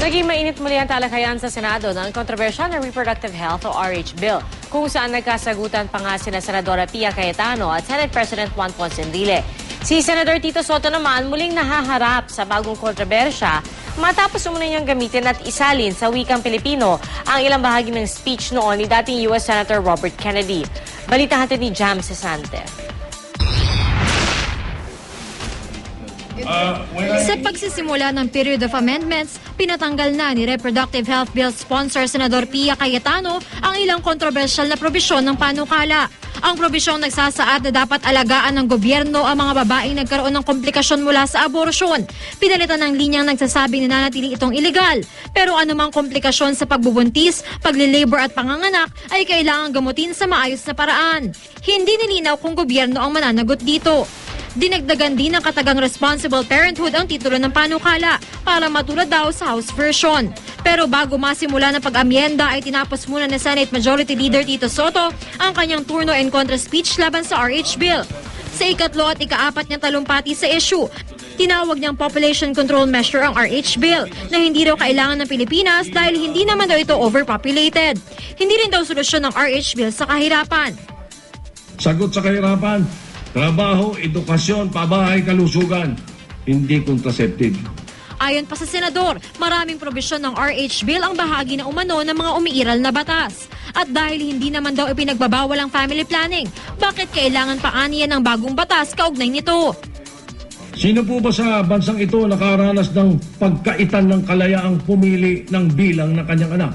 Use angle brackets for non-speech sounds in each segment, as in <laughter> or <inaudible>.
Naging mainit muli ang talakayan sa Senado ng kontrobersyal na Reproductive Health o RH Bill, kung saan nagkasagutan pa nga sina Senadora Pia Cayetano at Senate President Juan Ponce Enrile. Si Senator Tito Soto naman muling nahaharap sa bagong kontrobersya matapos umuna niyang gamitin at isalin sa wikang Pilipino ang ilang bahagi ng speech noon ni dating U.S. Senator Robert Kennedy. Balita natin ni Jam Sesante. Sa pagsisimula ng period of amendments, pinatanggal na ni Reproductive Health Bill sponsor Senador Pia Cayetano ang ilang kontrobersyal na probisyon ng panukala. Ang probisyong nagsasaad na dapat alagaan ng gobyerno ang mga babaeng nagkaroon ng komplikasyon mula sa aborasyon. Pinalitan ng linyang nagsasabing nananatili itong ilegal. Pero anumang komplikasyon sa pagbubuntis, paglilabor at panganganak ay kailangan gamutin sa maayos na paraan. Hindi nilinaw kung gobyerno ang mananagot dito. Dinagdagan din ng katagang responsible parenthood ang titulo ng panukala para matulad daw sa House version. Pero bago masimula ng pag-amyenda ay tinapos muna ni Senate Majority Leader Tito Soto ang kanyang turno and contra speech laban sa RH Bill. Sa ikatlo at ikaapat niyang talumpati sa issue, tinawag niyang population control measure ang RH Bill na hindi raw kailangan ng Pilipinas dahil hindi naman daw ito overpopulated. Hindi rin daw solusyon ng RH Bill sa kahirapan. Sagot sa kahirapan, trabaho, edukasyon, pabahay, kalusugan, hindi contraceptive. Ayon pa sa senador, maraming probisyon ng RH Bill ang bahagi na umano ng mga umiiral na batas. At dahil hindi naman daw ipinagbabawal ang family planning, bakit kailangan pa aniya ng bagong batas kaugnay nito? Sino po ba sa bansang ito nakaranas ng pagkaitan ng kalayaang pumili ng bilang ng kanyang anak?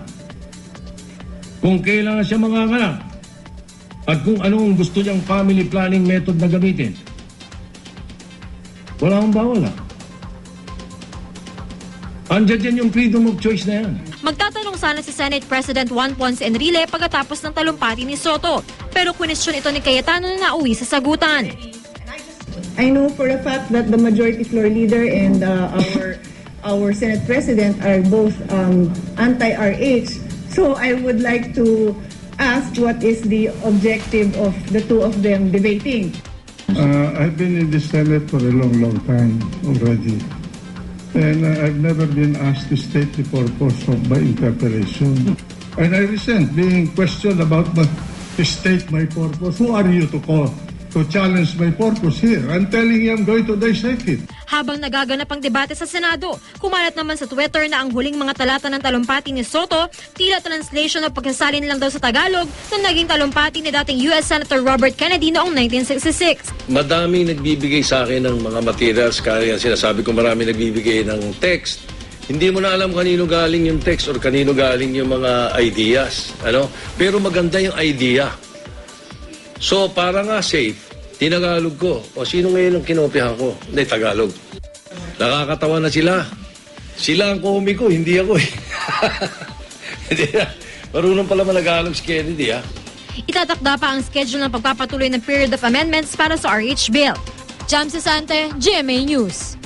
Kung kailangan siya manganganak at kung anong gusto niyang family planning method na gamitin, wala akong bawal ah. Andiyan dyan yung freedom of choice na yan. Magtatanong sana si Senate President Juan Ponce Enrile pagkatapos ng talumpati ni Soto. Pero kwestiyon ito ni Cayetano na nauwi sa sagutan. I know for a fact that the majority floor leader and uh, our our Senate President are both um, anti-RH. So I would like to ask what is the objective of the two of them debating. Uh, I've been in the Senate for a long, long time already. And uh, I've never been asked to state the purpose of my interpellation. And I resent being questioned about my, to state my purpose. Who are you to call, to challenge my purpose here? I'm telling you I'm going to dissect it. Habang nagaganap ang debate sa Senado, kumalat naman sa Twitter na ang huling mga talata ng talumpati ni Soto, tila translation o pagsasalin lang daw sa Tagalog ng naging talumpati ni dating US Senator Robert Kennedy noong 1966. Madaming nagbibigay sa akin ng mga materials, kaya yan sinasabi ko marami nagbibigay ng text. Hindi mo na alam kanino galing yung text or kanino galing yung mga ideas. Ano? Pero maganda yung idea. So, para nga safe, tinagalog ko. O sino ngayon ang kinopyahan ko? Hindi, Tagalog. Nakakatawa na sila. Sila ang komiko, hindi ako eh. <laughs> Hindi. Marunong pala malagalog si Kennedy, ah. Itatakda pa ang schedule ng pagpapatuloy ng period of amendments para sa RH Bill. Jam Sasante, GMA News.